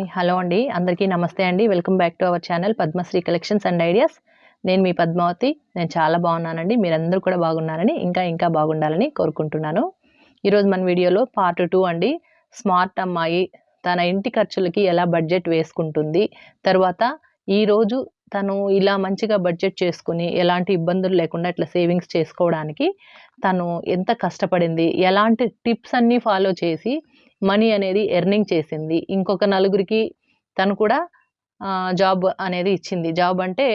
Hi hello అండి. అందరికీ నమస్తే అండి. Welcome back to our channel Padmasri collections and ideas. నేను మీ పద్మావతి. నేను చాలా బాగున్నానండి. మీరందరూ కూడా బాగున్నారని ఇంకా ఇంకా బాగుండాలని కోరుకుంటున్నాను. ఈరోజు మన వీడియోలో పార్ట్ టూ అండి. స్మార్ట్ అమ్మాయి తన ఇంటి ఖర్చులకి ఎలా బడ్జెట్ వేసుకుంటుంది. తర్వాత ఈరోజు తను ఇలా మంచిగా బడ్జెట్ చేసుకుని ఎలాంటి ఇబ్బందులు లేకుండా ఇట్లా సేవింగ్స్ చేసుకోవడానికి తను ఎంత కష్టపడింది ఎలాంటి టిప్స్ అన్నీ ఫాలో చేసి మనీ అనేది ఎర్నింగ్ చేసింది. ఇంకొక నలుగురికి తను కూడా జాబ్ అనేది ఇచ్చింది. జాబ్ అంటే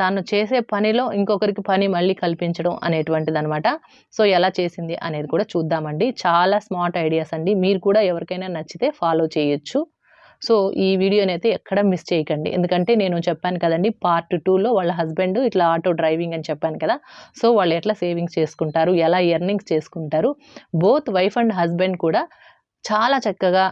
తాను చేసే పనిలో ఇంకొకరికి పని మళ్ళీ కల్పించడం అనేటువంటిది అనమాట సో ఎలా చేసింది అనేది కూడా చూద్దామండి. చాలా స్మార్ట్ ఐడియాస్ అండి. మీరు కూడా ఎవరికైనా నచ్చితే ఫాలో చేయొచ్చు. సో ఈ వీడియోని అయితే ఎక్కడ మిస్ చేయకండి. ఎందుకంటే నేను చెప్పాను కదండి పార్ట్ టూలో వాళ్ళ హస్బెండ్ ఇట్లా ఆటో డ్రైవింగ్ అని చెప్పాను కదా. సో వాళ్ళు ఎట్లా సేవింగ్స్ చేసుకుంటారు ఎలా ఎర్నింగ్స్ చేసుకుంటారు. బోత్ వైఫ్ అండ్ హస్బెండ్ కూడా చాలా చక్కగా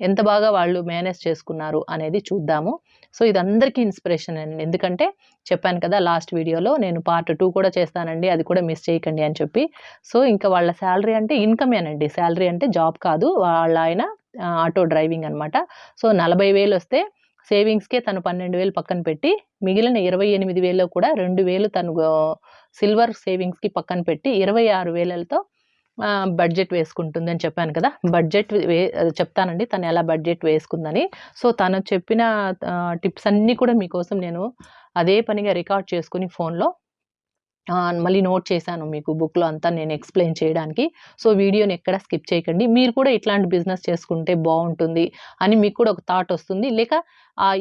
ఎంత బాగా వాళ్ళు మేనేజ్ చేసుకున్నారు అనేది చూద్దాము. సో ఇది అందరికీ ఇన్స్పిరేషన్ అండి. ఎందుకంటే చెప్పాను కదా లాస్ట్ వీడియోలో నేను పార్ట్ టూ కూడా చేస్తానండి అది కూడా మిస్ చేయకండి అని చెప్పి. సో ఇంకా వాళ్ళ శాలరీ అంటే ఇన్కమేనండి శాలరీ అంటే జాబ్ కాదు వాళ్ళ ఆయన ఆటో డ్రైవింగ్ అనమాట సో నలభై వేలు వస్తే సేవింగ్స్కే తను పన్నెండు వేలు పక్కన పెట్టి మిగిలిన ఇరవై ఎనిమిది వేలు కూడా రెండు వేలు తను సిల్వర్ సేవింగ్స్కి పక్కన పెట్టి ఇరవై ఆరు వేలతో బడ్జెట్ వేసుకుంటుంది అని చెప్పాను కదా. బడ్జెట్ వే చెప్తానండి తను ఎలా బడ్జెట్ వేసుకుందని. సో తను చెప్పిన టిప్స్ అన్నీ కూడా మీకోసం నేను అదే పనిగా రికార్డ్ చేసుకుని ఫోన్లో మళ్ళీ నోట్ చేశాను మీకు బుక్లో అంతా నేను ఎక్స్ప్లెయిన్ చేయడానికి. సో వీడియోని ఎక్కడ స్కిప్ చేయకండి. మీరు కూడా ఇట్లాంటి బిజినెస్ చేసుకుంటే బాగుంటుంది అని మీకు కూడా ఒక థాట్ వస్తుంది. లేక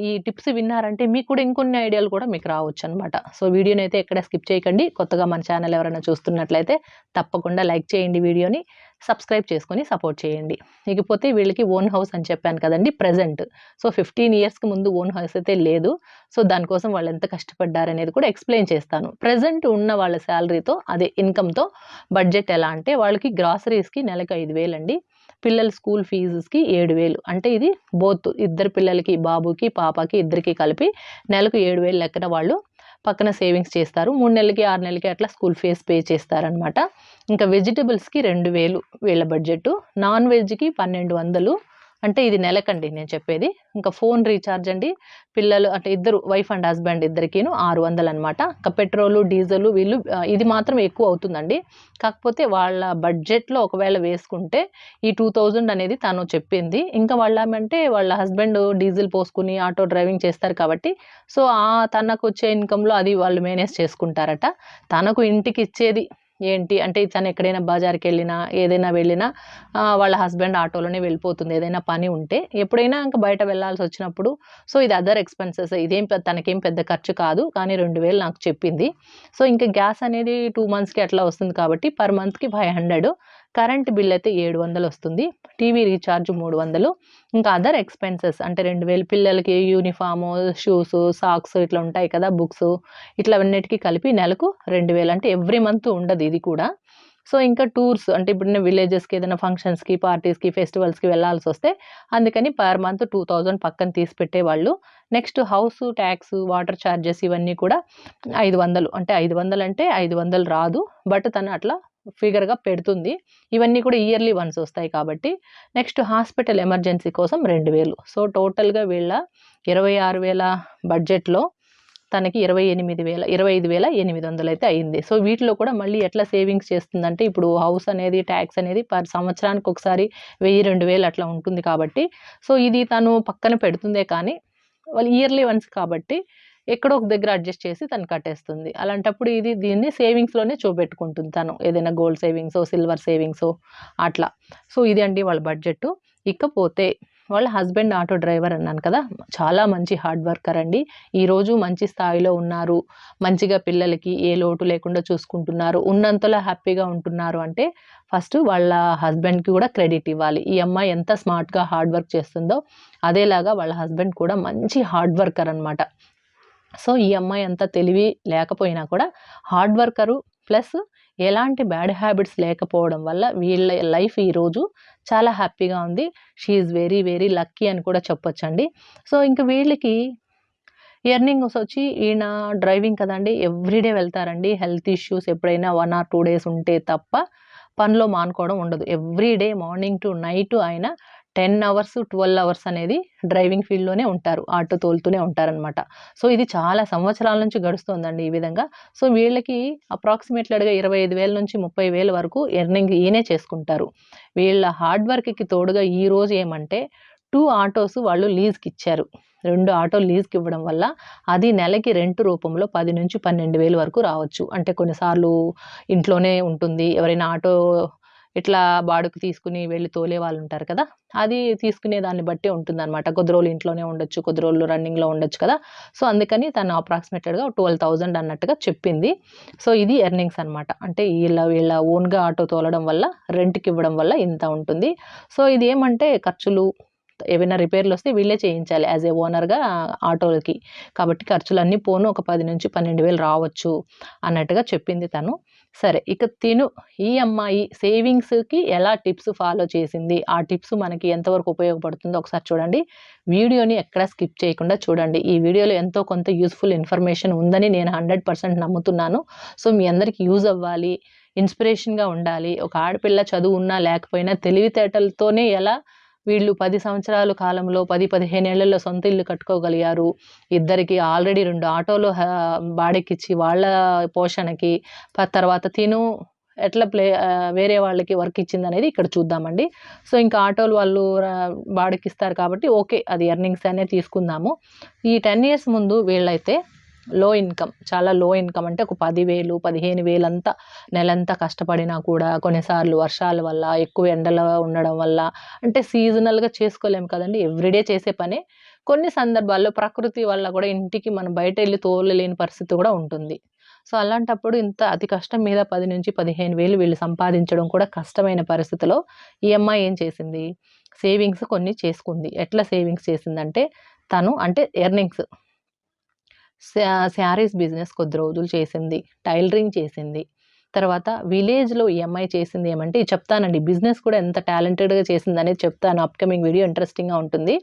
ఈ టిప్స్ విన్నారంటే మీకు కూడా ఇంకొన్ని ఐడియాలు కూడా మీకు రావచ్చు అనమాట సో వీడియోని అయితే ఎక్కడ స్కిప్ చేయకండి. కొత్తగా మన ఛానల్ ఎవరైనా చూస్తున్నట్లయితే తప్పకుండా లైక్ చేయండి వీడియోని. సబ్స్క్రైబ్ చేసుకొని సపోర్ట్ చేయండి. ఇకపోతే వీళ్ళకి ఓన్ హౌస్ అని చెప్పాను కదండి ప్రజెంట్. సో ఫిఫ్టీన్ ఇయర్స్కి ముందు ఓన్ హౌస్ అయితే లేదు. సో దానికోసం వాళ్ళు ఎంత కష్టపడ్డారనేది కూడా ఎక్స్ప్లెయిన్ చేస్తాను. ప్రజెంట్ ఉన్న వాళ్ళ శాలరీతో అదే ఇన్కమ్తో బడ్జెట్ ఎలా అంటే వాళ్ళకి గ్రాసరీస్కి నెలకు ఐదు వేలండి పిల్లల స్కూల్ ఫీజుస్కి ఏడు వేలు. అంటే ఇది బోత్ ఇద్దరు పిల్లలకి బాబుకి పాపకి ఇద్దరికి కలిపి నెలకు ఏడు వేలు లెక్కన వాళ్ళు పక్కన సేవింగ్స్ చేస్తారు. మూడు నెలలకి ఆరు నెలలకి అట్లా స్కూల్ ఫీజ్ పే చేస్తారనమాట ఇంకా వెజిటబుల్స్కి రెండు వేలు వీళ్ళ బడ్జెట్ నాన్ వెజ్కి పన్నెండు వందలు. అంటే ఇది నెలకండి నేను చెప్పేది. ఇంకా ఫోన్ రీఛార్జ్ అండి. పిల్లలు అంటే ఇద్దరు వైఫ్ అండ్ హస్బెండ్ ఇద్దరికీను ఆరు వందలు అనమాట ఇంకా పెట్రోలు డీజిల్ వీళ్ళు ఇది మాత్రం ఎక్కువ అవుతుందండి. కాకపోతే వాళ్ళ బడ్జెట్లో ఒకవేళ వేసుకుంటే ఈ టూ థౌజండ్ అనేది తను చెప్పింది. ఇంకా వాళ్ళమంటే వాళ్ళ హస్బెండ్ డీజిల్ పోసుకుని ఆటో డ్రైవింగ్ చేస్తారు కాబట్టి సో ఆ తనకు వచ్చే ఇన్కంలో అది వాళ్ళు మేనేజ్ చేసుకుంటారట. తనకు ఇంటికి ఇచ్చేది ఏంటి? అంటే తను ఎక్కడైనా బజార్కి వెళ్ళినా ఏదైనా వెళ్ళినా వాళ్ళ హస్బెండ్ ఆటోలోనే వెళ్ళిపోతుంది. ఏదైనా పని ఉంటే ఎప్పుడైనా ఇంకా బయట వెళ్ళాల్సి వచ్చినప్పుడు. సో ఇది అదర్ ఎక్స్పెన్సెస్ ఇదేం తనకేం పెద్ద ఖర్చు కాదు. కానీ రెండు వేలు నాకు చెప్పింది. సో ఇంకా గ్యాస్ అనేది టూ మంత్స్కి అట్లా వస్తుంది కాబట్టి పర్ మంత్కి ఫైవ్ హండ్రెడ్ కరెంట్ బిల్ అయితే ఏడు వందలు వస్తుంది. టీవీ రీఛార్జ్ మూడు వందలు. ఇంకా అదర్ ఎక్స్పెన్సెస్ అంటే రెండు వేలు పిల్లలకి యూనిఫాము షూస్ సాక్స్ ఇట్లా ఉంటాయి కదా బుక్స్. ఇట్లా అన్నిటికీ కలిపి నెలకు రెండు వేలు. అంటే ఎవ్రీ మంత్ ఉండదు ఇది కూడా. సో ఇంకా టూర్స్ అంటే ఇప్పుడు విలేజెస్కి ఏదైనా ఫంక్షన్స్కి పార్టీస్కి ఫెస్టివల్స్కి వెళ్ళాల్సి వస్తే అందుకని పర్ మంత్ టూ థౌజండ్ పక్కన తీసి పెట్టేవాళ్ళు. Next house tax water charges ఇవన్నీ కూడా ఐదు వందలు. అంటే ఐదు వందలు అంటే ఐదు వందలు రాదు. బట్ తను అట్లా ఫిగర్గా పెడుతుంది. ఇవన్నీ కూడా ఇయర్లీ వన్స్ వస్తాయి కాబట్టి నెక్స్ట్ హాస్పిటల్ ఎమర్జెన్సీ కోసం రెండు వేలు. సో టోటల్గా వీళ్ళ ఇరవై ఆరు వేల బడ్జెట్లో తనకి ఇరవై ఎనిమిది వేల ఇరవై ఐదు వేల ఎనిమిది వందలు అయితే అయింది. సో వీటిలో కూడా మళ్ళీ ఎట్లా సేవింగ్స్ చేస్తుందంటే ఇప్పుడు హౌస్ అనేది ట్యాక్స్ అనేది పర్ సంవత్సరానికి ఒకసారి వెయ్యి రెండు వేలు అట్లా ఉంటుంది కాబట్టి. సో ఇది తను పక్కన పెడుతుందే కానీ వాళ్ళు ఇయర్లీ వన్స్ కాబట్టి ఎక్కడో ఒక దగ్గర అడ్జస్ట్ చేసి తను కట్టేస్తుంది. అలాంటప్పుడు ఇది దీన్ని సేవింగ్స్లోనే చూపెట్టుకుంటుంది తను. ఏదైనా గోల్డ్ సేవింగ్స్ సిల్వర్ సేవింగ్స్ అట్లా. సో ఇది అండి వాళ్ళ బడ్జెట్ ఇకపోతే వాళ్ళ హస్బెండ్ ఆటో డ్రైవర్ అన్నాను కదా చాలా మంచి హార్డ్ వర్కర్ అండి. ఈరోజు మంచి స్థాయిలో ఉన్నారు. మంచిగా పిల్లలకి ఏ లోటు లేకుండా చూసుకుంటున్నారు. ఉన్నంతలో హ్యాపీగా ఉంటున్నారు అంటే ఫస్ట్ వాళ్ళ హస్బెండ్కి కూడా క్రెడిట్ ఇవ్వాలి. ఈ అమ్మాయి ఎంత స్మార్ట్గా హార్డ్ వర్క్ చేస్తుందో అదేలాగా వాళ్ళ హస్బెండ్ కూడా మంచి హార్డ్ వర్కర్ అనమాట సో ఈ అమ్మాయి అంత తెలివి లేకపోయినా కూడా హార్డ్ వర్కరు ప్లస్ ఎలాంటి బ్యాడ్ హ్యాబిట్స్ లేకపోవడం వల్ల వీళ్ళ లైఫ్ ఈరోజు చాలా హ్యాపీగా ఉంది. షీఈ్ వెరీ వెరీ లక్కీ అని కూడా చెప్పొచ్చండి. సో ఇంకా వీళ్ళకి ఎర్నింగ్స్ వచ్చి ఈయన డ్రైవింగ్ కదండి ఎవ్రీడే వెళ్తారండి. హెల్త్ ఇష్యూస్ ఎప్పుడైనా వన్ ఆర్ టూ డేస్ ఉంటే తప్ప పనిలో మానుకోవడం ఉండదు. Every day morning to night ఆయన టెన్ అవర్స్ ట్వెల్వ్ అవర్స్ అనేది డ్రైవింగ్ ఫీల్డ్లోనే ఉంటారు. ఆటో తోలుతూనే ఉంటారనమాట సో ఇది చాలా సంవత్సరాల నుంచి గడుస్తుందండి ఈ విధంగా. సో వీళ్ళకి అప్రాక్సిమేట్లీగా ఇరవై ఐదు వేల నుంచి ముప్పై వేల వరకు ఎర్నింగ్ ఈయనే చేసుకుంటారు. వీళ్ళ హార్డ్ వర్క్కి తోడుగా ఈ రోజు ఏమంటే టూ ఆటోస్ వాళ్ళు లీజ్కి ఇచ్చారు రెండు ఆటో లీజ్కి ఇవ్వడం వల్ల అది నెలకి రెంట్ రూపంలో పది నుంచి పన్నెండు వేలు వరకు రావచ్చు. అంటే కొన్నిసార్లు ఇంట్లోనే ఉంటుంది. ఎవరైనా ఆటో ఇట్లా బాడుకు తీసుకుని వెళ్ళి తోలే వాళ్ళు ఉంటారు కదా అది తీసుకునే దాన్ని బట్టి ఉంటుందన్నమాట. కొద్ది రోజులు ఇంట్లోనే ఉండొచ్చు కొద్ది రోజులు రన్నింగ్లో ఉండొచ్చు కదా. సో అందుకని తను అప్రాక్సిమేటెడ్గా ట్వెల్వ్ థౌజండ్ అన్నట్టుగా చెప్పింది. సో ఇది ఎర్నింగ్స్ అనమాట అంటే వీళ్ళ వీళ్ళ ఓన్గా ఆటో తోలడం వల్ల రెంట్కి ఇవ్వడం వల్ల ఇంత ఉంటుంది. సో ఇది ఏమంటే ఖర్చులు ఏవైనా రిపేర్లు వస్తే వీళ్ళే చేయించాలి యాజ్ ఏ ఓనర్గా ఆటోలకి. కాబట్టి ఖర్చులన్నీ పోను ఒక పది నుంచి పన్నెండు వేలు రావచ్చు అన్నట్టుగా చెప్పింది తను. సరే ఇక తిను. ఈ అమ్మాయి సేవింగ్స్కి ఎలా టిప్స్ ఫాలో చేసింది? ఆ టిప్స్ మనకి ఎంతవరకు ఉపయోగపడుతుందో ఒకసారి చూడండి. వీడియోని ఎక్కడ స్కిప్ చేయకుండా చూడండి. ఈ వీడియోలో ఎంతో కొంత యూస్ఫుల్ ఇన్ఫర్మేషన్ ఉందని నేను హండ్రెడ్ పర్సెంట్ నమ్ముతున్నాను. సో మీ అందరికీ యూజ్ అవ్వాలి ఇన్స్పిరేషన్గా ఉండాలి. ఒక ఆడపిల్ల చదువు ఉన్నా లేకపోయినా తెలివితేటలతోనే ఎలా వీళ్ళు పది సంవత్సరాల కాలంలో పది పదిహేను ఏళ్ళలో సొంత ఇల్లు కట్టుకోగలిగారు. ఇద్దరికి ఆల్రెడీ రెండు ఆటోలు బాడెక్కిచ్చి వాళ్ళ పోషణకి తర్వాత తిను ఎట్లా ప్లే వేరే వాళ్ళకి వర్క్ ఇచ్చింది అనేది ఇక్కడ చూద్దామండి. సో ఇంకా ఆటోలు వాళ్ళు బాడకిస్తారు కాబట్టి ఓకే అది ఎర్నింగ్స్ అనే తీసుకుందాము. ఈ టెన్ ఇయర్స్ ముందు వీళ్ళైతే లో ఇన్కమ్ చాలా లో ఇన్కమ్ అంటే ఒక పదివేలు పదిహేను వేలంతా నెలంతా కష్టపడినా కూడా కొన్నిసార్లు వర్షాల వల్ల ఎక్కువ ఎండలో ఉండడం వల్ల అంటే సీజనల్గా చేసుకోలేము కదండి. ఎవ్రీడే చేసే పనే. కొన్ని సందర్భాల్లో ప్రకృతి వల్ల కూడా ఇంటికి మనం బయట వెళ్ళి తోలలేని పరిస్థితి కూడా ఉంటుంది. సో అలాంటప్పుడు ఇంత అతి కష్టం మీద పది నుంచి పదిహేను వేలు వీళ్ళు సంపాదించడం కూడా కష్టమైన పరిస్థితిలో ఈ అమ్మాయి ఏం చేసింది? సేవింగ్స్ కొన్ని చేసుకుంది. ఎట్లా సేవింగ్స్ చేసిందంటే తను అంటే ఎర్నింగ్స్ శారీస్ బిజినెస్ కొద్ది రోజులు చేసింది టైలరింగ్ చేసింది. తర్వాత విలేజ్లో ఈ అమ్మాయి చేసింది ఏమంటే చెప్తానండి బిజినెస్ కూడా ఎంత టాలెంటెడ్గా చేసింది అనేది చెప్తాను. అప్కమింగ్ వీడియో ఇంట్రెస్టింగ్గా ఉంటుంది.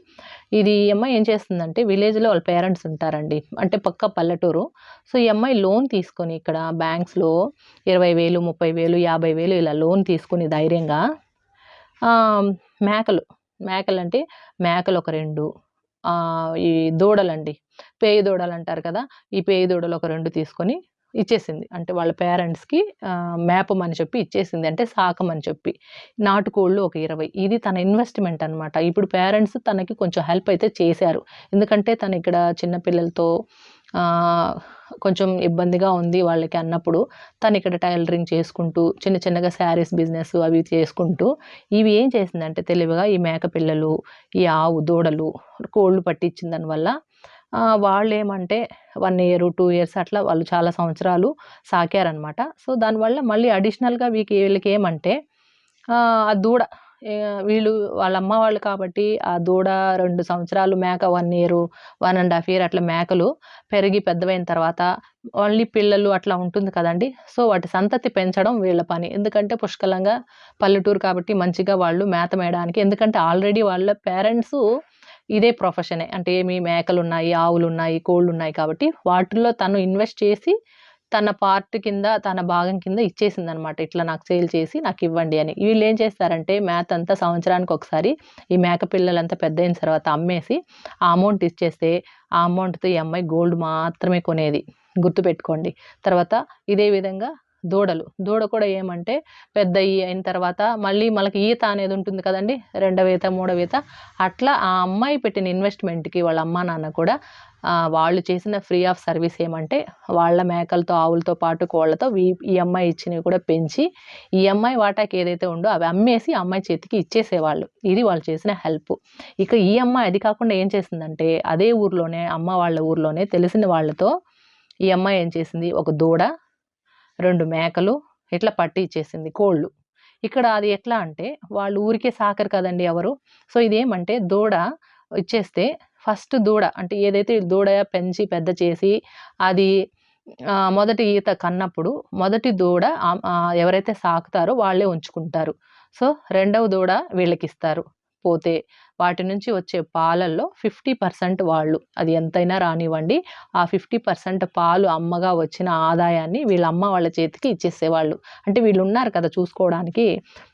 ఇది ఈ అమ్మాయి ఏం చేస్తుందంటే విలేజ్లో వాళ్ళ పేరెంట్స్ ఉంటారండి అంటే పక్క పల్లెటూరు. సో ఈ అమ్మాయి లోన్ తీసుకొని ఇక్కడ బ్యాంక్స్లో ఇరవై వేలు ముప్పై వేలు యాభై వేలు ఇలా లోన్ తీసుకుని ధైర్యంగా మేకలు మేకలు అంటే మేకలు ఒక రెండు ఈ దూడలండి. పేయి దూడలు అంటారు కదా ఈ పేయి దూడలు ఒక రెండు తీసుకొని ఇచ్చేసింది. అంటే వాళ్ళ పేరెంట్స్కి మేపమని చెప్పి ఇచ్చేసింది. అంటే సాకమని చెప్పి. నాటుకోళ్ళు ఒక ఇరవై. ఇది తన ఇన్వెస్ట్మెంట్ అనమాట ఇప్పుడు పేరెంట్స్ తనకి కొంచెం హెల్ప్ అయితే చేశారు. ఎందుకంటే తను ఇక్కడ చిన్నపిల్లలతో కొంచెం ఇబ్బందిగా ఉంది వాళ్ళకి అన్నప్పుడు. తను ఇక్కడ టైలరింగ్ చేసుకుంటూ చిన్న చిన్నగా శారీస్ బిజినెస్ అవి చేసుకుంటూ ఇవి ఏం చేసిందంటే తెలివిగా ఈ మేక పిల్లలు ఈ ఆవు దూడలు కోళ్ళు పట్టించిన దానివల్ల వాళ్ళు ఏమంటే వన్ ఇయర్ టూ ఇయర్స్ అట్లా వాళ్ళు చాలా సంవత్సరాలు సాకారనమాట సో దానివల్ల మళ్ళీ అడిషనల్గా వీకి వీళ్ళకి ఏమంటే ఆ దూడ వీళ్ళు వాళ్ళ అమ్మ వాళ్ళు కాబట్టి ఆ దూడ రెండు సంవత్సరాలు మేక one year one and half year అట్లా మేకలు పెరిగి పెద్దవైన తర్వాత ఓన్లీ పిల్లలు అట్లా ఉంటుంది కదండి. సో వాటి సంతతి పెంచడం వీళ్ళ పని. ఎందుకంటే పుష్కలంగా పల్లెటూరు కాబట్టి మంచిగా వాళ్ళు మేత మేయడానికి ఎందుకంటే ఆల్రెడీ వాళ్ళ పేరెంట్స్ ఇదే ప్రొఫెషనే. అంటే ఏమి మేకలు ఉన్నాయి ఆవులు ఉన్నాయి కోళ్ళు ఉన్నాయి కాబట్టి వాటిల్లో తను ఇన్వెస్ట్ చేసి తన పార్ట్ కింద తన భాగం కింద ఇచ్చేసింది అనమాట ఇట్లా నాకు సేల్ చేసి నాకు ఇవ్వండి అని. వీళ్ళు ఏం చేస్తారంటే మేత అంతా సంవత్సరానికి ఒకసారి ఈ మేక పిల్లలంతా పెద్ద అయిన తర్వాత అమ్మేసి ఆ అమౌంట్ ఇచ్చేస్తే ఆ అమౌంట్తో ఈ అమ్మాయి గోల్డ్ మాత్రమే కొనేది. గుర్తుపెట్టుకోండి. తర్వాత ఇదే విధంగా దూడలు. దూడ కూడా ఏమంటే పెద్ద అయిన తర్వాత మళ్ళీ మనకి ఈత అనేది ఉంటుంది కదండి రెండవ ఈత మూడవ ఈత. అట్లా ఆ అమ్మాయి పెట్టిన ఇన్వెస్ట్మెంట్కి వాళ్ళ అమ్మా నాన్న కూడా వాళ్ళు చేసిన ఫ్రీ ఆఫ్ సర్వీస్ ఏమంటే వాళ్ళ మేకలతో ఆవులతో పాటు కోళ్ళతో ఈ అమ్మాయి ఇచ్చినవి కూడా పెంచి ఈ అమ్మాయి వాటాకి ఏదైతే ఉందో అవి అమ్మేసి అమ్మాయి చేతికి ఇచ్చేసేవాళ్ళు. ఇది వాళ్ళు చేసిన హెల్ప్. ఇక ఈ అమ్మాయి అది కాకుండా ఏం చేసిందంటే అదే ఊర్లోనే అమ్మ వాళ్ళ ఊర్లోనే తెలిసిన వాళ్ళతో ఈ అమ్మాయి ఏం చేసింది? ఒక దూడ రెండు మేకలు ఇట్లా పట్టి ఇచ్చేసింది కోళ్ళు. ఇక్కడ అది ఎట్లా అంటే వాళ్ళు ఊరికే సాకరు కదండి ఎవరు. సో ఇదేమంటే దూడ ఇచ్చేస్తే ఫస్ట్ దూడ అంటే ఏదైతే దూడ పెంచి పెద్ద చేసి అది మొదటి ఈత కన్నప్పుడు మొదటి దూడ ఎవరైతే సాకుతారో వాళ్ళే ఉంచుకుంటారు. సో రెండవ దూడ వీళ్ళకి ఇస్తారు పోతే వాటి నుంచి వచ్చే పాలల్లో ఫిఫ్టీ పర్సెంట్ వాళ్ళు అది ఎంతైనా రానివ్వండి. ఆ ఫిఫ్టీ పర్సెంట్ పాలు అమ్మగా వచ్చిన ఆదాయాన్ని వీళ్ళ అమ్మ వాళ్ళ చేతికి ఇచ్చేసేవాళ్ళు. అంటే వీళ్ళు ఉన్నారు కదా చూసుకోవడానికి.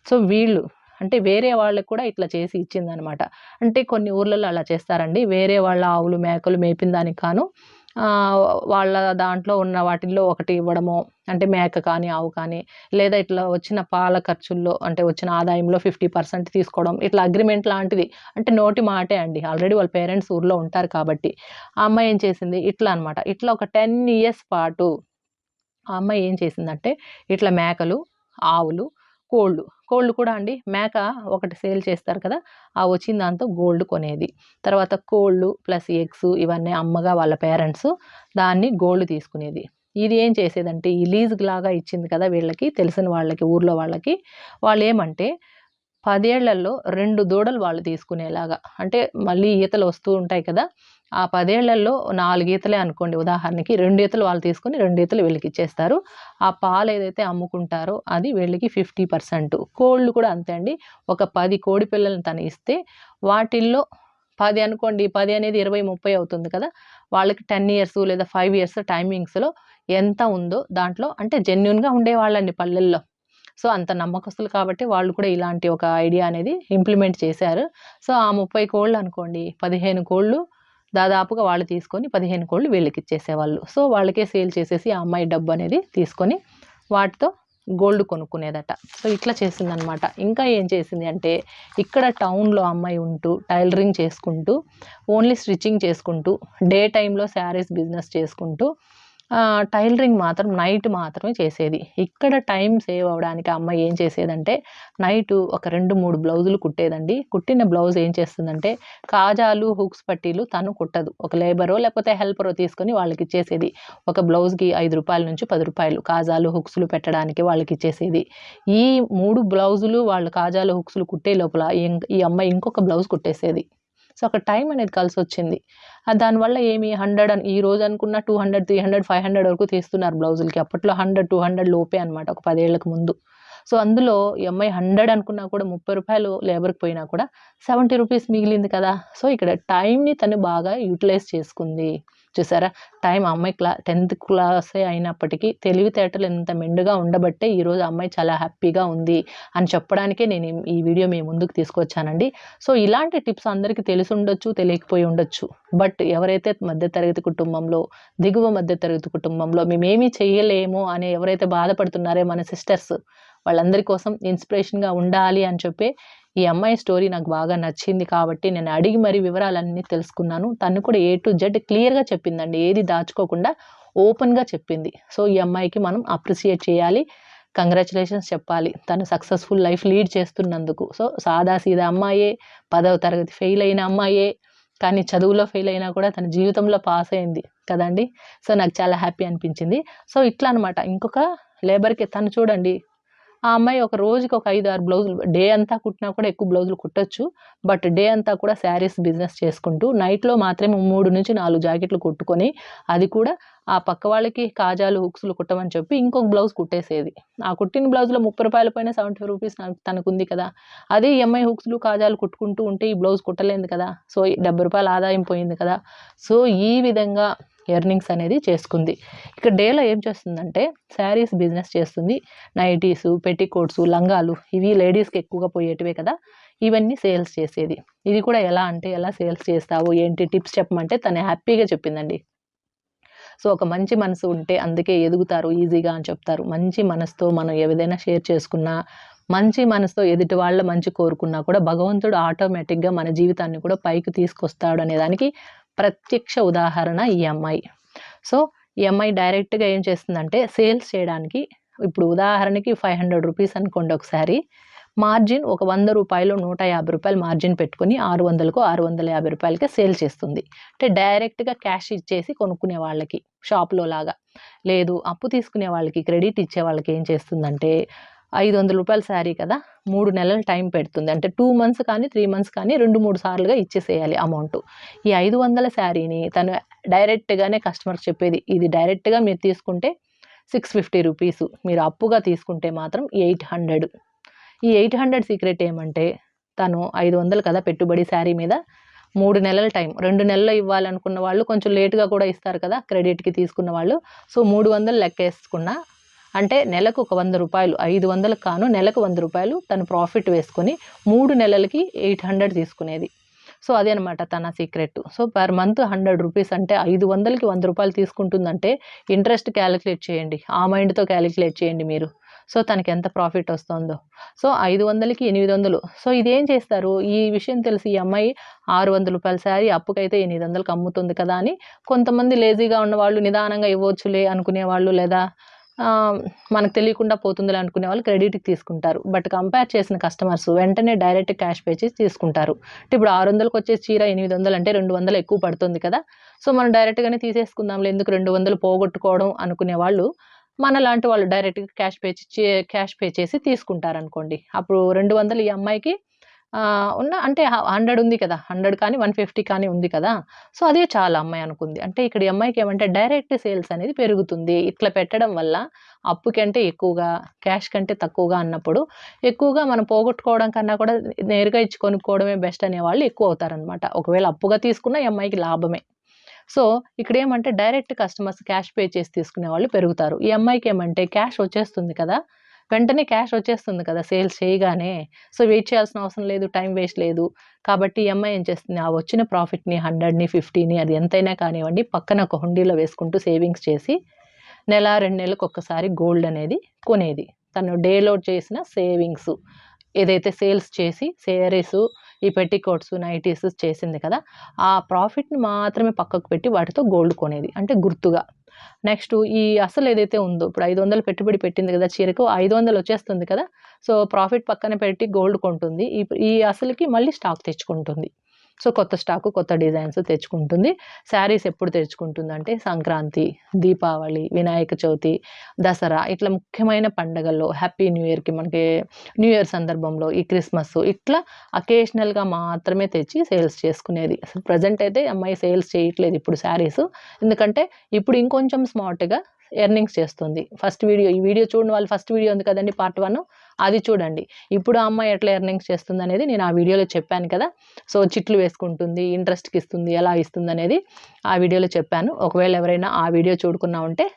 సో వీళ్ళు అంటే వేరే వాళ్ళకి కూడా ఇట్లా చేసి ఇచ్చిందనమాట. అంటే కొన్ని ఊర్లలో అలా చేస్తారండి. వేరే వాళ్ళ ఆవులు మేకలు మేపిన దానికి కాను వాళ్ళ దాంట్లో ఉన్న వాటిల్లో ఒకటి ఇవ్వడము అంటే మేక కానీ ఆవు కానీ లేదా ఇట్లా వచ్చిన పాల ఖర్చుల్లో అంటే వచ్చిన ఆదాయంలో ఫిఫ్టీ పర్సెంట్ తీసుకోవడం ఇట్లా అగ్రిమెంట్ లాంటిది. అంటే నోటి మాటే అండి. ఆల్రెడీ వాళ్ళ పేరెంట్స్ ఊర్లో ఉంటారు కాబట్టి. ఆ అమ్మాయి ఏం చేసింది? ఇట్లా అనమాట ఇట్లా ఒక టెన్ ఇయర్స్ పాటు ఆ అమ్మాయి ఏం చేసిందంటే ఇట్లా మేకలు ఆవులు కోళ్ళు. కోళ్ళు కూడా అండి మేక ఒకటి సేల్ చేస్తారు కదా ఆ వచ్చిన దాంతో గోల్డ్ కొనేది. తర్వాత కోళ్ళు ప్లస్ ఎగ్స్ ఇవన్నీ అమ్మగా వాళ్ళ పేరెంట్స్ దాన్ని గోల్డ్ తీసుకునేది. ఇది ఏం చేసేదంటే ఈ లీజ్ లాగా ఇచ్చింది కదా వీళ్ళకి తెలిసిన వాళ్ళకి ఊర్లో వాళ్ళకి. వాళ్ళు ఏమంటే పదేళ్ళలో రెండు దూడలు వాళ్ళు తీసుకునేలాగా. అంటే మళ్ళీ ఈతలు వస్తూ ఉంటాయి కదా ఆ పదేళ్ళలో నాలుగు ఈతలే అనుకోండి. ఉదాహరణకి రెండు ఈతలు వాళ్ళు తీసుకొని రెండు ఈతలు వీళ్ళకి ఇచ్చేస్తారు. ఆ పాలు ఏదైతే అమ్ముకుంటారో అది వీళ్ళకి ఫిఫ్టీ పర్సెంట్. కోళ్ళు కూడా అంతే అండి. ఒక పది కోడి పిల్లల్ని తను ఇస్తే వాటిల్లో పది అనుకోండి పది అనేది ఇరవై ముప్పై అవుతుంది కదా. వాళ్ళకి టెన్ ఇయర్స్ లేదా ఫైవ్ ఇయర్స్ టైమింగ్స్లో ఎంత ఉందో దాంట్లో అంటే జెన్యున్గా ఉండేవాళ్ళండి పల్లెల్లో. సో అంత నమ్మకస్తులు కాబట్టి వాళ్ళు కూడా ఇలాంటి ఒక ఐడియా అనేది ఇంప్లిమెంట్ చేశారు. సో ఆ ముప్పై కోళ్ళు అనుకోండి పదిహేను కోళ్ళు దాదాపుగా వాళ్ళు తీసుకొని పదిహేను కోళ్ళు వీళ్ళకి ఇచ్చేసేవాళ్ళు. సో వాళ్ళకే సేల్ చేసేసి ఆ అమ్మాయి డబ్బు అనేది తీసుకొని వాటితో గోల్డ్ కొనుక్కునేదట. సో ఇట్లా చేసిందనమాట ఇంకా ఏం చేసింది అంటే ఇక్కడ టౌన్లో అమ్మాయి ఉంటూ టైలరింగ్ చేసుకుంటూ ఓన్లీ స్టిచ్చింగ్ చేసుకుంటూ డే టైంలో శారీస్ బిజినెస్ చేసుకుంటూ టైలరింగ్ మాత్రం నైట్ మాత్రమే చేసేది. ఇక్కడ టైం సేవ్ అవ్వడానికి ఆ అమ్మాయి ఏం చేసేదంటే నైట్ ఒక రెండు మూడు బ్లౌజులు కుట్టేదండి. కుట్టిన బ్లౌజ్ ఏం చేస్తుందంటే కాజాలు హుక్స్ పట్టీలు తను కుట్టదు. ఒక లేబరో లేకపోతే హెల్పరో తీసుకొని వాళ్ళకి ఇచ్చేసేది. ఒక బ్లౌజ్కి ఐదు రూపాయల నుంచి పది రూపాయలు కాజాలు హుక్స్లు పెట్టడానికి వాళ్ళకి ఇచ్చేసేది. ఈ మూడు బ్లౌజులు వాళ్ళు కాజాలు హుక్స్లు కుట్టే లోపల ఈ అమ్మాయి ఇంకొక బ్లౌజ్ కుట్టేసేది. సో అక్కడ టైం అనేది కలిసి వచ్చింది. దానివల్ల ఏమి? హండ్రెడ్ అని ఈ రోజు అనుకున్న two hundred three hundred five hundred వరకు తీస్తున్నారు బ్లౌజులకి. అప్పట్లో హండ్రెడ్ టూ హండ్రెడ్ లోపే అనమాట ఒక పదేళ్ళకు ముందు. సో అందులో ఈ అమ్మాయి హండ్రెడ్ అనుకున్నా కూడా ముప్పై రూపాయలు లేబర్కి పోయినా కూడా సెవెంటీ రూపీస్ మిగిలింది కదా! సో ఇక్కడ టైంని తను బాగా యూటిలైజ్ చేసుకుంది. చూసారా? టైం అమ్మాయి క్లా టెన్త్ క్లాసే అయినప్పటికీ తెలివితేటలు ఎంత మెండుగా ఉండబట్టే ఈరోజు అమ్మాయి చాలా హ్యాపీగా ఉంది అని చెప్పడానికే నేను ఈ- వీడియో మీ ముందుకు తీసుకొచ్చానండి. సో ఇలాంటి టిప్స్ అందరికీ తెలిసి ఉండొచ్చు తెలియకపోయి ఉండొచ్చు. బట్ ఎవరైతే మధ్యతరగతి కుటుంబంలో దిగువ మధ్యతరగతి కుటుంబంలో మేమేమీ చేయలేము అని ఎవరైతే బాధపడుతున్నారో మన సిస్టర్స్ వాళ్ళందరి కోసం ఇన్స్పిరేషన్గా ఉండాలి అని చెప్పి ఈ అమ్మాయి స్టోరీ నాకు బాగా నచ్చింది కాబట్టి నేను అడిగి మరి వివరాలన్నీ తెలుసుకున్నాను. తను కూడా ఏ టు జెడ్ క్లియర్గా చెప్పిందండి. ఏది దాచుకోకుండా ఓపెన్గా చెప్పింది. సో ఈ అమ్మాయికి మనం అప్రిసియేట్ చేయాలి. కంగ్రాచులేషన్స్ చెప్పాలి. తను సక్సెస్ఫుల్ లైఫ్ లీడ్ చేస్తున్నందుకు. సో సాదా సీదా అమ్మాయే పదవ తరగతి ఫెయిల్ అయిన అమ్మాయే కానీ చదువులో ఫెయిల్ అయినా కూడా తన జీవితంలో పాస్ అయింది కదండి. సో నాకు చాలా హ్యాపీ అనిపించింది. సో ఇట్లా అనమాట ఇంకొక లేబర్కి తను చూడండి. ఆ అమ్మాయి ఒక రోజుకి ఒక ఐదు ఆరు బ్లౌజులు డే అంతా కుట్టినా కూడా ఎక్కువ బ్లౌజులు కుట్టొచ్చు. బట్ డే అంతా కూడా శారీస్ బిజినెస్ చేసుకుంటూ నైట్లో మాత్రమే మూడు నుంచి నాలుగు జాకెట్లు కుట్టుకొని అది కూడా ఆ పక్క వాళ్ళకి కాజాలు హుక్స్లు కుట్టమని చెప్పి ఇంకొక బ్లౌజ్ కుట్టేసేది. ఆ కుట్టిన బ్లౌజ్లో ముప్పై రూపాయల పైన సెవెంటీ ఫైవ్ రూపీస్ నాకు తనకుంది కదా. అదే ఈ అమ్మాయి హుక్స్లు కాజాలు కుట్టుకుంటూ ఉంటే ఈ బ్లౌజ్ కుట్టలేదు కదా. సో ఈ డెబ్బై రూపాయల ఆదాయం పోయింది కదా. సో ఈ విధంగా ఎర్నింగ్స్ అనేది చేసుకుంది. ఇక డేలో ఏం చేస్తుందంటే శారీస్ బిజినెస్ చేస్తుంది. నైటీసు పెట్టికోట్స్ లంగాలు ఇవి లేడీస్కి ఎక్కువగా పోయేటివే కదా. ఇవన్నీ సేల్స్ చేసేది. ఇది కూడా ఎలా అంటే ఎలా సేల్స్ చేస్తావు ఏంటి టిప్స్ చెప్పమంటే తను హ్యాపీగా చెప్పిందండి. సో ఒక మంచి మనసు ఉంటే అందుకే ఎదుగుతారు ఈజీగా అని చెప్తారు. మంచి మనసుతో మనం ఏదైనా షేర్ చేసుకున్నా మంచి మనసుతో ఎదుటి వాళ్ళ మంచి కోరుకున్నా కూడా భగవంతుడు ఆటోమేటిక్గా మన జీవితాన్ని కూడా పైకి తీసుకొస్తాడు అనేదానికి ప్రత్యక్ష ఉదాహరణ ఈఎంఐ సో ఈఎంఐ డైరెక్ట్గా ఏం చేస్తుందంటే సేల్స్ చేయడానికి ఇప్పుడు ఉదాహరణకి ఫైవ్ హండ్రెడ్ రూపీస్ అనుకోండి ఒకసారి మార్జిన్ ఒక వంద రూపాయలు నూట యాభై రూపాయలు మార్జిన్ పెట్టుకొని ఆరు వందలకు ఆరు వందల యాభై రూపాయలకే సేల్ చేస్తుంది. అంటే డైరెక్ట్గా క్యాష్ ఇచ్చేసి కొనుక్కునే వాళ్ళకి షాప్లో లాగా. లేదు అప్పు తీసుకునే వాళ్ళకి క్రెడిట్ ఇచ్చే వాళ్ళకి ఏం చేస్తుందంటే ఐదు వందల రూపాయల శారీ కదా మూడు నెలలు టైం పెడుతుంది. అంటే టూ మంత్స్ కానీ త్రీ మంత్స్ కానీ రెండు మూడు సార్లుగా ఇచ్చేసేయాలి అమౌంట్. ఈ ఐదు వందల శారీని తను డైరెక్ట్గానే కస్టమర్ చెప్పేది ఇది డైరెక్ట్గా మీరు తీసుకుంటే సిక్స్ ఫిఫ్టీ రూపీస్ మీరు అప్పుగా తీసుకుంటే మాత్రం ఎయిట్ హండ్రెడ్. ఈ ఎయిట్ హండ్రెడ్ సీక్రెట్ ఏమంటే తను ఐదు వందలు కదా పెట్టుబడి శారీ మీద మూడు నెలల టైం రెండు నెలలు ఇవ్వాలనుకున్న వాళ్ళు కొంచెం లేట్గా కూడా ఇస్తారు కదా క్రెడిట్కి తీసుకున్న వాళ్ళు. సో మూడు వందలు లెక్క వేసుకున్న అంటే నెలకు ఒక వంద రూపాయలు ఐదు వందలకు కాను నెలకు వంద రూపాయలు తను ప్రాఫిట్ వేసుకొని మూడు నెలలకి ఎయిట్ హండ్రెడ్ తీసుకునేది. సో అదే అనమాట తన secret so per month hundred rupees అంటే ఐదు వందలకి వంద రూపాయలు తీసుకుంటుందంటే ఇంట్రెస్ట్ క్యాలిక్యులేట్ చేయండి. ఆ మైండ్తో క్యాలిక్యులేట్ చేయండి మీరు. సో తనకి ఎంత ప్రాఫిట్ వస్తుందో. సో ఐదు వందలకి ఎనిమిది వందలు. సో ఇదేం చేస్తారు? ఈ విషయం తెలిసి ఈ అమ్మాయి ఆరు వందల రూపాయల శారీ అప్పుకైతే ఎనిమిది వందలకు అమ్ముతుంది కదా అని కొంతమంది లేజీగా ఉన్నవాళ్ళు నిదానంగా ఇవ్వచ్చులే అనుకునేవాళ్ళు లేదా మనకు తెలియకుండా పోతుందిలే అనుకునే వాళ్ళు క్రెడిట్కి తీసుకుంటారు. బట్ కంపేర్ చేసిన కస్టమర్స్ వెంటనే డైరెక్ట్ క్యాష్ పే చేసి తీసుకుంటారు. అంటే ఇప్పుడు ఆరు వందలకు వచ్చే చీర ఎనిమిది వందలు అంటే రెండు వందలు ఎక్కువ పడుతుంది కదా. సో మనం డైరెక్ట్గానే తీసేసుకుందాంలే ఎందుకు రెండు వందలు పోగొట్టుకోవడం అనుకునే వాళ్ళు మన లాంటి వాళ్ళు డైరెక్ట్గా క్యాష్ పే చే- క్యాష్ పే చేసి తీసుకుంటారు అనుకోండి అప్పుడు రెండు వందలు ఈ అమ్మాయికి ఉన్న అంటే హండ్రెడ్ ఉంది కదా హండ్రెడ్ కానీ వన్ ఫిఫ్టీ కానీ ఉంది కదా. సో అదే చాలా అమ్మాయి అనుకుంది. అంటే ఇక్కడ ఈ అమ్మాయికి ఏమంటే డైరెక్ట్ సేల్స్ అనేది పెరుగుతుంది. ఇట్లా పెట్టడం వల్ల అప్పు కంటే ఎక్కువగా క్యాష్ కంటే తక్కువగా అన్నప్పుడు ఎక్కువగా మనం పోగొట్టుకోవడం కన్నా కూడా నేరుగా ఇచ్చి కొనుక్కోవడమే బెస్ట్ అనే వాళ్ళు ఎక్కువ అవుతారనమాట ఒకవేళ అప్పుగా తీసుకున్న ఈ అమ్మాయికి లాభమే. సో ఇక్కడ ఏమంటే డైరెక్ట్ కస్టమర్స్ క్యాష్ పే చేసి తీసుకునే వాళ్ళు పెరుగుతారు. ఈ అమ్మాయికి ఏమంటే క్యాష్ వచ్చేస్తుంది కదా వెంటనే క్యాష్ వచ్చేస్తుంది కదా సేల్స్ చేయగానే. సో వెయిట్ చేయాల్సిన అవసరం లేదు టైం వేస్ట్ లేదు. కాబట్టి ఎంఐ ఏం చేస్తుంది? ఆ వచ్చిన ప్రాఫిట్ని హండ్రెడ్ని ఫిఫ్టీని అది ఎంతైనా కానివ్వండి పక్కన ఒక హుండీలో వేసుకుంటూ సేవింగ్స్ చేసి నెల రెండు నెలలకు ఒక్కసారి గోల్డ్ అనేది కొనేది. తను డేలోడ్ చేసిన సేవింగ్స్ ఏదైతే సేల్స్ చేసి సేరీస్ ఈ పెట్టికోట్స్ నైటీస్ చేసింది కదా ఆ ప్రాఫిట్ని మాత్రమే పక్కకు పెట్టి వాటితో గోల్డ్ కొనేది అంటే గుర్తుగా. నెక్స్ట్ ఈ అసలు ఏదైతే ఉందో ఇప్పుడు ఐదు వందలు పెట్టుబడి పెట్టింది కదా చీరకు ఐదు వందలు వచ్చేస్తుంది కదా సో ప్రాఫిట్ పక్కన పెట్టి గోల్డ్ కొంటుంది ఈ ఈ అసలుకి మళ్ళీ స్టాక్ తెచ్చుకుంటుంది. సో కొత్త స్టాకు కొత్త డిజైన్స్ తెచ్చుకుంటుంది. శారీస్ ఎప్పుడు తెచ్చుకుంటుంది అంటే సంక్రాంతి దీపావళి వినాయక చవితి దసరా ఇట్లా ముఖ్యమైన పండగల్లో హ్యాపీ న్యూ ఇయర్కి మనకి న్యూ ఇయర్ సందర్భంలో ఈ క్రిస్మస్ ఇట్లా అకేషనల్గా మాత్రమే తెచ్చి సేల్స్ చేసుకునేది. అసలు ప్రజెంట్ అయితే అమ్మాయి సేల్స్ చేయట్లేదు ఇప్పుడు శారీస్. ఎందుకంటే ఇప్పుడు ఇంకొంచెం స్మార్ట్గా ఎర్నింగ్స్ చేస్తుంది. ఫస్ట్ వీడియో ఈ వీడియో చూడండి వాళ్ళు ఫస్ట్ వీడియో ఉంది కదండి పార్ట్ వన్. అది చూడండి. ఇప్పుడు ఆ అమ్మాయి ఎట్లా ఎర్నింగ్స్ చేస్తుంది అనేది నేను ఆ వీడియోలో చెప్పాను కదా. సో చిట్లు వేసుకుంటుంది ఇంట్రెస్ట్కి ఇస్తుంది ఎలా ఇస్తుంది అనేది ఆ వీడియోలో చెప్పాను. ఒకవేళ ఎవరైనా ఆ వీడియో చూడుకున్నా ఉంటే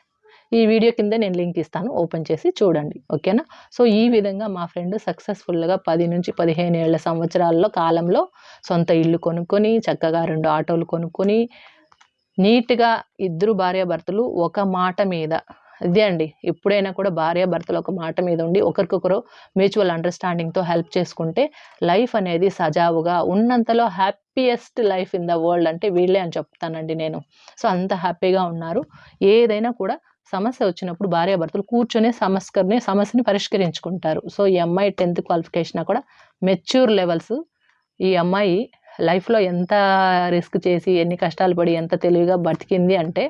ఈ వీడియో కింద నేను లింక్ ఇస్తాను ఓపెన్ చేసి చూడండి. ఓకేనా? సో ఈ విధంగా మా ఫ్రెండ్ సక్సెస్ఫుల్గా పది నుంచి పదిహేను ఏళ్ళ సంవత్సరాల్లో కాలంలో సొంత ఇల్లు కొనుక్కొని చక్కగా రెండు ఆటోలు కొనుక్కొని నీట్గా ఇద్దరు భార్యాభర్తలు ఒక మాట మీద. ఇదే అండి. ఎప్పుడైనా కూడా భార్యాభర్తలు ఒక మాట మీద ఉండి ఒకరికొకరు మ్యూచువల్ అండర్స్టాండింగ్తో హెల్ప్ చేసుకుంటే లైఫ్ అనేది సజావుగా ఉన్నంతలో happiest life in the world అంటే వీళ్ళే అని చెప్తానండి నేను. సో అంత హ్యాపీగా ఉన్నారు. ఏదైనా కూడా సమస్య వచ్చినప్పుడు భార్యాభర్తలు కూర్చొని సమస్యని సమస్యని పరిష్కరించుకుంటారు. సో ఈ అమ్మాయి టెన్త్ క్వాలిఫికేషన్ కూడా మెచ్యూర్ లెవెల్స్. ఈ అమ్మాయి లైఫ్లో ఎంత రిస్క్ చేసి ఎన్ని కష్టాలు పడి ఎంత తెలివిగా బతికింది అంటే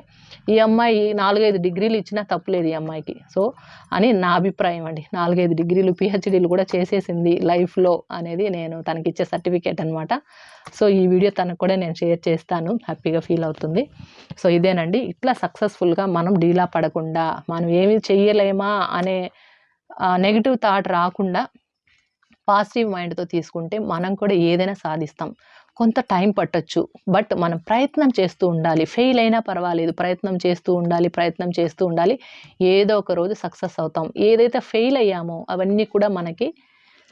ఈ అమ్మాయి నాలుగైదు డిగ్రీలు ఇచ్చినా తప్పులేదు ఈ అమ్మాయికి. సో అని నా అభిప్రాయం అండి. నాలుగైదు డిగ్రీలు పిహెచ్డీలు కూడా చేసేసింది లైఫ్లో అనేది నేను తనకి ఇచ్చే సర్టిఫికేట్ అనమాట సో ఈ వీడియో తనకు కూడా నేను షేర్ చేస్తాను. హ్యాపీగా ఫీల్ అవుతుంది. సో ఇదేనండి. ఇట్లా సక్సెస్ఫుల్గా మనం డీలా పడకుండా మనం ఏమి చెయ్యలేమా అనే నెగిటివ్ థాట్ రాకుండా పాజిటివ్ మైండ్తో తీసుకుంటే మనం కూడా ఏదైనా సాధిస్తాం. కొంత టైం పట్టచ్చు. బట్ మనం ప్రయత్నం చేస్తూ ఉండాలి. ఫెయిల్ అయినా పర్వాలేదు. ప్రయత్నం చేస్తూ ఉండాలి. ప్రయత్నం చేస్తూ ఉండాలి. ఏదో ఒక రోజు సక్సెస్ అవుతాం. ఏదైతే ఫెయిల్ అయ్యామో అవన్నీ కూడా మనకి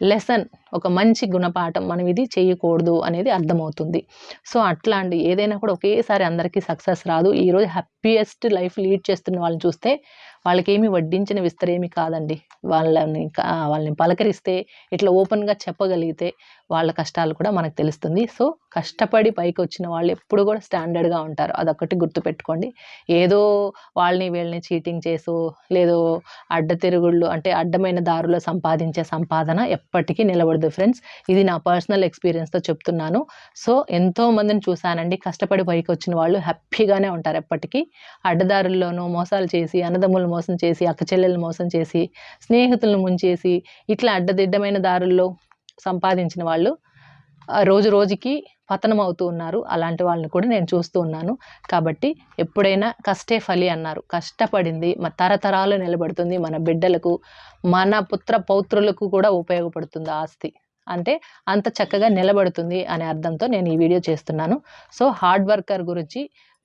లెసన్ ఒక మంచి గుణపాఠం మనం ఇది చేయకూడదు అనేది అర్థమవుతుంది. సో అట్లాంటి ఏదైనా కూడా ఒకేసారి అందరికీ సక్సెస్ రాదు. ఈరోజు హ్యాపీయెస్ట్ లైఫ్ లీడ్ చేస్తున్న వాళ్ళని చూస్తే వాళ్ళకేమి వడ్డించిన విస్తరేమి కాదండి. వాళ్ళని వాళ్ళని పలకరిస్తే ఇట్లా ఓపెన్గా చెప్పగలిగితే వాళ్ళ కష్టాలు కూడా మనకు తెలుస్తుంది. సో కష్టపడి పైకి వచ్చిన వాళ్ళు ఎప్పుడు కూడా స్టాండర్డ్గా ఉంటారు. అదొకటి గుర్తుపెట్టుకోండి. ఏదో వాళ్ళని వీళ్ళని చీటింగ్ చేసు లేదో అడ్డతిరుగుళ్ళు అంటే అడ్డమైన దారులో సంపాదించే సంపాదన ఎప్పటికీ నిలబడదు ఫ్రెండ్స్. ఇది నా పర్సనల్ ఎక్స్పీరియన్స్తో చెప్తున్నాను. సో ఎంతో మందిని చూశానండి. కష్టపడి పైకి వచ్చిన వాళ్ళు హ్యాపీగానే ఉంటారు ఎప్పటికీ. అడ్డదారుల్లోనూ మోసాలు చేసి అన్నదమ్ములు మోసం చేసి అక్క మోసం చేసి స్నేహితులను ముంచేసి ఇట్లా అడ్డదిడ్డమైన దారుల్లో సంపాదించిన వాళ్ళు రోజు రోజుకి పతనం అవుతూ ఉన్నారు. అలాంటి వాళ్ళని కూడా నేను చూస్తూ ఉన్నాను. కాబట్టి ఎప్పుడైనా కష్టే ఫలి అన్నారు. కష్టపడింది మన తరతరాలు నిలబడుతుంది మన బిడ్డలకు మన పుత్ర పౌత్రులకు కూడా ఉపయోగపడుతుంది ఆస్తి. అంటే అంత చక్కగా నిలబడుతుంది అనే అర్థంతో నేను ఈ వీడియో చేస్తున్నాను. సో హార్డ్ వర్కర్ గురించి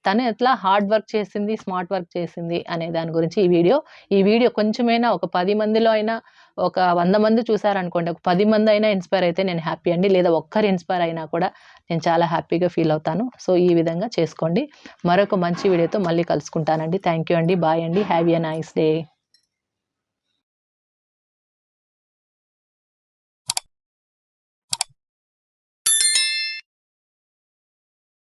తను ఎట్లా హార్డ్ వర్క్ చేసింది స్మార్ట్ వర్క్ చేసింది అనే దాని గురించి ఈ వీడియో. ఈ వీడియో కొంచెమైనా ఒక పది మందిలో అయినా ఒక వంద మంది చూసారనుకోండి ఒక పది మంది అయినా ఇన్స్పైర్ అయితే నేను హ్యాపీ అండి. లేదా ఒక్కరు ఇన్స్పైర్ అయినా కూడా నేను చాలా హ్యాపీగా ఫీల్ అవుతాను. సో ఈ విధంగా చేసుకోండి. మరొక మంచి వీడియోతో మళ్ళీ కలుసుకుంటానండి. థ్యాంక్ యూ అండి. బాయ్ అండి. Have a nice day.